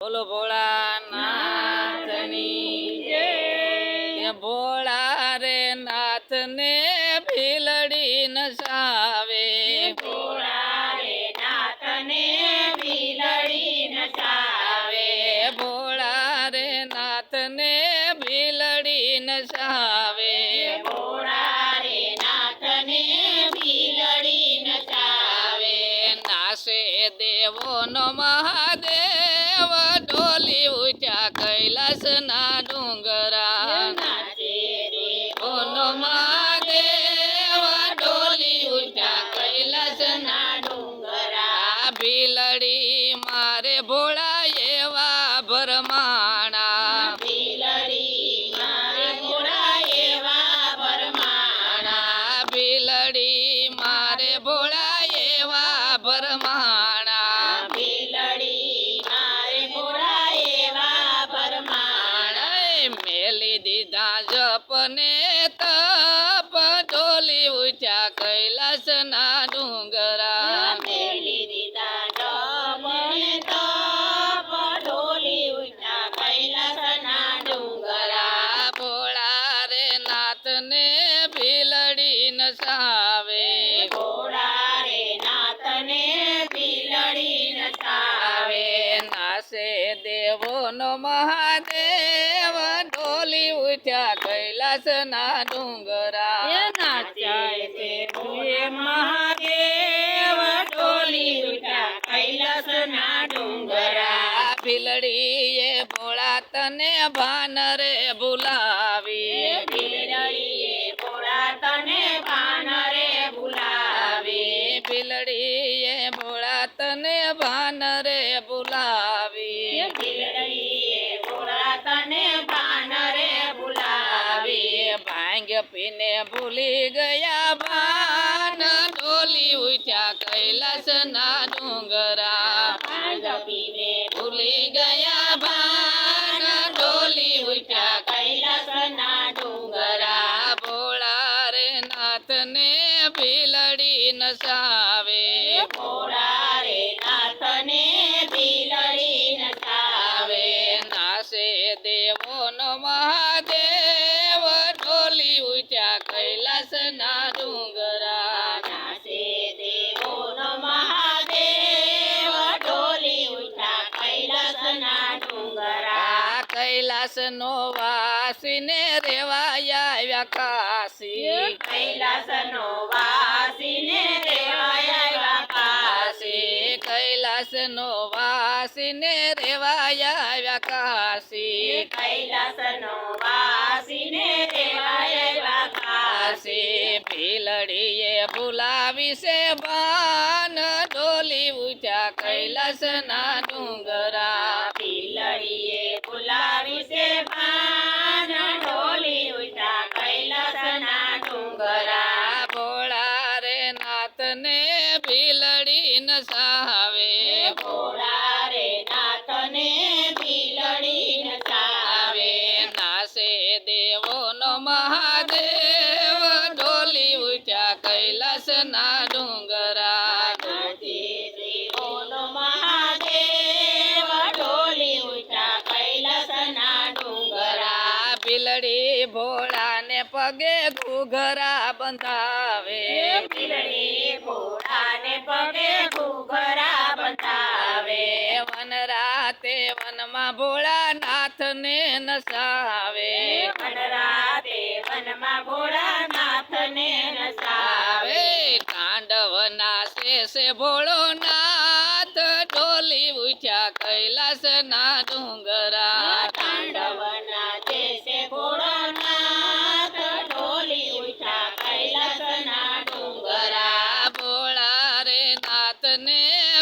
બોલો ભોળાનાથની જય. ભોળા રે નાથને ભીલડી નસાવે ભોળા રે નાથને ભીલડી નસાવે આવે નાસે દેવોનો મહાદેવ ડોલી ઊંચા કૈલાસના ડુંગરા ઓનો મહાદેવ. ડોલી ઊંચા કૈલાસના ડુંગરા. ભીલડી મારે ભોળા એવા ભરમાણા. બિલડી મારે ભોળા એવા ભરમાણા. મેલી દીધા જપને તપ ડોલી ઊંચા કૈલાસના ડુંગરા ડુંગરા ભોળા રે નાથને ભીલડી નસાવે આવે નાસે દેવોનો મહાદેવ ડોલી ઊંચા ना डोंगरा. नाच्या येथे भुये महादेव डोली विटा कैलास ना डोंगरा. भिलडी ये भोळा तने भान रे बुलावी. भिलडी ये भोळा तने भान रे बुलावी. भिलडी ये भोळा तने भान रे बुलावी. भिलडी ભાંગ પીને ભૂલી ગયા ભાન ડોલી ઉઠ્યા કૈલાસના ડુંગરા. ભાંગ પીને ભૂલી ગયા ભાન ડોલી ઉઠ્યા કૈલાસના ડુંગરા. ગરા ભોળા રે નાથને ભીલડી નસાવે. ભોળા ડોલી કૈલાસ ના ડુંગરા નાસે દેવોનો મહાદેવ. ડોલી ઉઠા કૈલાસના ડુંગરા આ કૈલાસનો વાસીને રેવાયા આવ્યા કાશી. કૈલાસનો વાસીને રેવાયા કાશી કાશી. કૈલાસનો વાસીને રેવાયા આવ્યા કાશી. કૈલાસનો વાસીને ભીલડીએ બોલાવી છે બાન ડોલી ઊંચા કૈલાસના ડુંગરા. ગરા ભીલડી ભોળાને પગે ઘૂઘરા બંધાવે ભીલડી ભોળાને પગે ઘૂઘરા બતાવે આવે વન રાતે વનમાં ભોળા નાથને નસાવે વનરાતે વનમાં ભોળાનાથને નસાવે આવે તાંડવના શેષે ભોળો નાથ ડોલી ઊંચા કૈલાસના ડુંગરા तने